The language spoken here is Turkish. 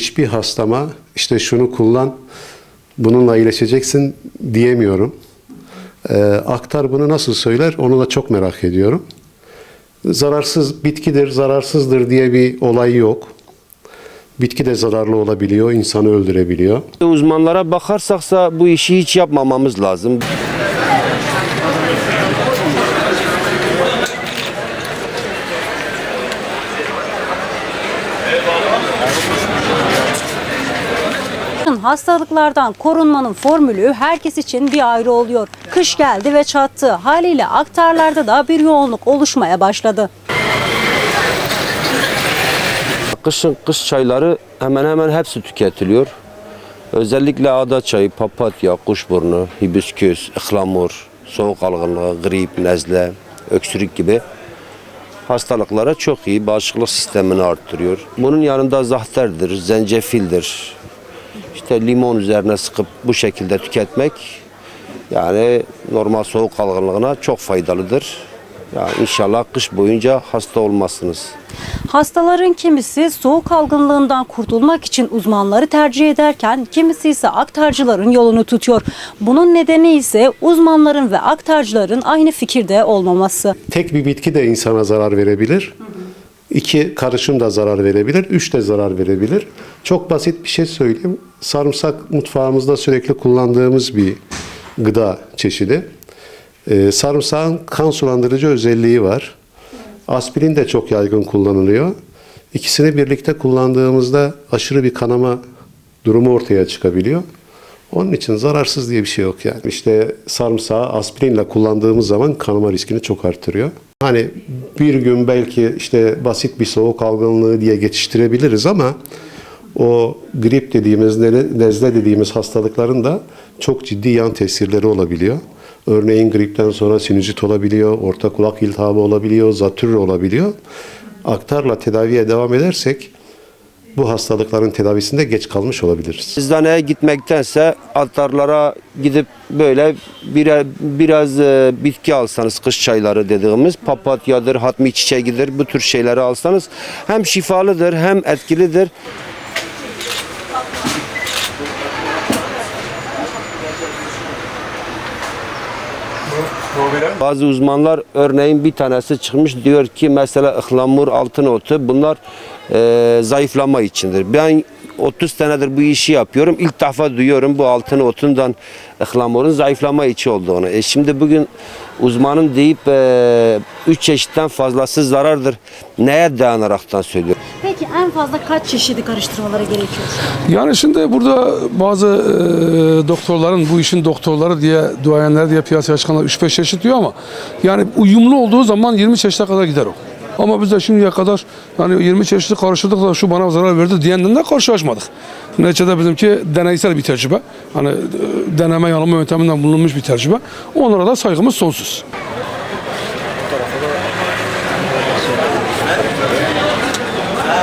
Hiçbir hastama işte şunu kullan, bununla iyileşeceksin diyemiyorum. Ee, aktar bunu nasıl söyler onu da çok merak ediyorum. Zararsız bitkidir, zararsızdır diye bir olay yok. Bitki de zararlı olabiliyor, insanı öldürebiliyor. Uzmanlara bakarsaksa bu işi hiç yapmamamız lazım. Hastalıklardan korunmanın formülü herkes için bir ayrı oluyor. Kış geldi ve çattı. Haliyle aktarlarda da bir yoğunluk oluşmaya başladı. Kışın kış çayları hemen hemen hepsi tüketiliyor. Özellikle ada çayı, papatya, kuşburnu, hibisküs, ıhlamur, soğuk algınlığı, grip, nezle, öksürük gibi hastalıklara çok iyi bağışıklık sistemini arttırıyor. Bunun yanında zahterdir, zencefildir. İşte limon üzerine sıkıp bu şekilde tüketmek yani normal soğuk algınlığına çok faydalıdır. Yani inşallah kış boyunca hasta olmazsınız. Hastaların kimisi soğuk algınlığından kurtulmak için uzmanları tercih ederken kimisi ise aktarcıların yolunu tutuyor. Bunun nedeni ise uzmanların ve aktarcıların aynı fikirde olmaması. Tek bir bitki de insana zarar verebilir. İki karışım da zarar verebilir. Üç de zarar verebilir. Çok basit bir şey söyleyeyim. Sarımsak mutfağımızda sürekli kullandığımız bir gıda çeşidi. Ee, sarımsağın kan sulandırıcı özelliği var. Aspirin de çok yaygın kullanılıyor. İkisini birlikte kullandığımızda aşırı bir kanama durumu ortaya çıkabiliyor. Onun için zararsız diye bir şey yok yani. İşte sarımsağı aspirinle kullandığımız zaman kanama riskini çok artırıyor. Hani bir gün belki işte basit bir soğuk algınlığı diye geçiştirebiliriz ama o grip dediğimiz, nezle dediğimiz hastalıkların da çok ciddi yan tesirleri olabiliyor. Örneğin gripten sonra sinüzit olabiliyor, orta kulak iltihabı olabiliyor, zatürre olabiliyor. Aktarla tedaviye devam edersek bu hastalıkların tedavisinde geç kalmış olabiliriz. Eczaneye gitmektense atarlara gidip böyle bire, biraz e, bitki alsanız kış çayları dediğimiz papatyadır, hatmi çiçeğidir bu tür şeyleri alsanız hem şifalıdır hem etkilidir. Bazı uzmanlar örneğin bir tanesi çıkmış diyor ki mesela ıhlamur, altın otu bunlar e, zayıflama içindir. Ben 30 senedir bu işi yapıyorum. İlk defa duyuyorum bu altın otundan ıhlamurun zayıflama içi olduğunu. E şimdi bugün uzmanın deyip e, üç çeşitten fazlası zarardır. Neye dayanaraktan söylüyor? Peki en fazla kaç çeşidi karıştırmaları gerekiyor? Yani şimdi burada bazı e, doktorların bu işin doktorları diye duayenler diye piyasaya çıkanlar 3-5 çeşit diyor ama yani uyumlu olduğu zaman 20 çeşite kadar gider o. Ama biz de şimdiye kadar yani 20 çeşitli karıştırdık da şu bana zarar verdi diyenden de karşılaşmadık. Neticede bizimki deneysel bir tecrübe. Hani e, deneme yanılma yönteminden bulunmuş bir tecrübe. Onlara da saygımız sonsuz.